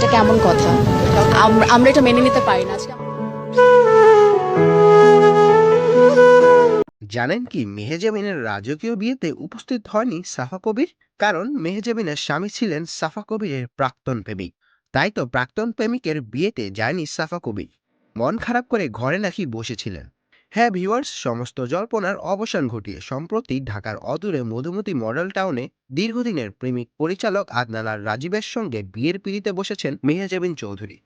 এটা কেমন কথা? আমরা এটা মেনে নিতে পারি না আজকে। জানেন কি মেহেজাবিনের রাজকীয় বিয়েতে উপস্থিত হয়নি সাফা কবির? কারণ মেহেজাবিনের স্বামী ছিলেন সাফা কবিরের প্রাক্তন প্রেমিক। তাই তো প্রাক্তন প্রেমিকের বিয়েতে যায়নি সাফা কবির। মন খারাপ করে ঘরে নাকি বসেছিলেন। হ্যাঁ ভিউয়ার্স সমস্ত জল্পনার অবসান ঘটিয়ে সম্প্রতি ঢাকার অদূরে মধুমতি মডেল টাউনে দীর্ঘদিনের প্রেমিক পরিচালক আদনান আর রাজীবের সঙ্গে বিয়ের পিড়িতে বসেছেন মেহেজাবিন চৌধুরী।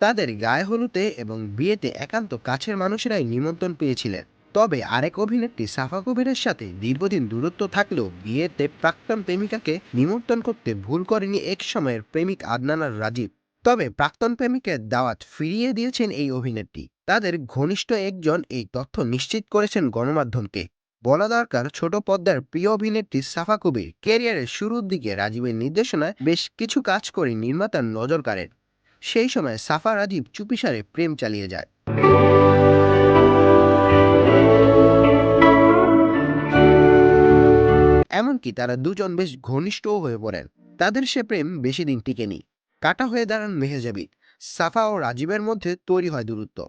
তাদের গায়ে হলুদে এবং বিয়েতে একান্ত কাছের মানুষেরাই নিমন্ত্রণ পেয়েছিলেন। তবে আরেক অভিনেত্রী সাফা কবিরের সাথে দীর্ঘদিন দূরত্ব থাকলেও বিয়েতে প্রাক্তন প্রেমিকাকে নিমন্ত্রণ করতে ভুল করেনি এক সময়ের প্রেমিক আদনান আর রাজীব। তবে প্রাক্তন প্রেমিকের দাওয়াত ফিরিয়ে দিয়েছেন এই অভিনেত্রী। তাদের ঘনিষ্ঠ একজন এই তথ্য নিশ্চিত করেছেন গণমাধ্যমকে। বলা দরকার, ছোট পর্দার প্রিয় অভিনেত্রী সাফা কবির ক্যারিয়ারের শুরুর দিকে রাজীবের নির্দেশনায় বেশ কিছু কাজ করে নির্মাতার নজর কাড়েন। সেই সময় সাফা রাজীব চুপিসারে প্রেম চালিয়ে যায়। এমনকি তারা দুজন বেশ ঘনিষ্ঠও হয়ে পড়েন। তাদের সে প্রেম বেশি দিন টিকেনি। কাটা হয়ে দাঁড়ান মেহেজাবি সাফা ও রাজীবের মধ্যে তৈরি হয় দূরত্ব।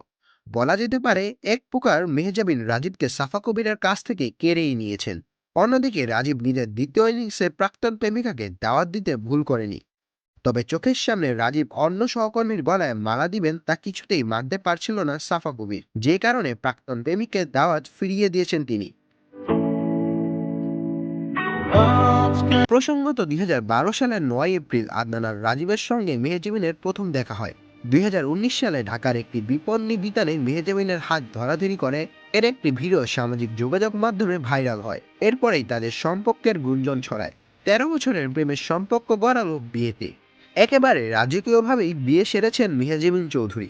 বলা যেতে পারে, এক প্রকার মেহেজাবিন রাজীবকে সাফা কবিরের কাছ থেকে কেড়েই নিয়েছেন। অন্যদিকে রাজীব নিজের দ্বিতীয় ইনিংসে প্রাক্তন প্রেমিকাকে দাওয়াত দিতে ভুল করেনি। তবে চোখের সামনে রাজীব অন্য সহকর্মীর গলায় মালা দিবেন তা কিছুতেই মানতে পারছিল না সাফা কবির। যে কারণে প্রাক্তন প্রেমিকের দাওয়াত ফিরিয়ে দিয়েছেন তিনি। প্রসঙ্গত দুই সালের নয় এপ্রিল আদনান আর রাজীবের সঙ্গে মেহজাবিনের প্রথম দেখা হয়। দুই সালে ঢাকার একটি বিপণী বিতানে মেহজাবিনের হাত ধরাধরি করে, এর একটি ভিডিও সামাজিক যোগাযোগ মাধ্যমে ভাইরাল হয়। এরপরেই তাদের সম্পর্কের গুঞ্জন ছড়ায়। তেরো বছরের প্রেমের সম্পর্ক গড়ালো বিয়েতে। একেবারে রাজকীয়ভাবেই বিয়ে সেরেছেন মেহজাবিন চৌধুরী।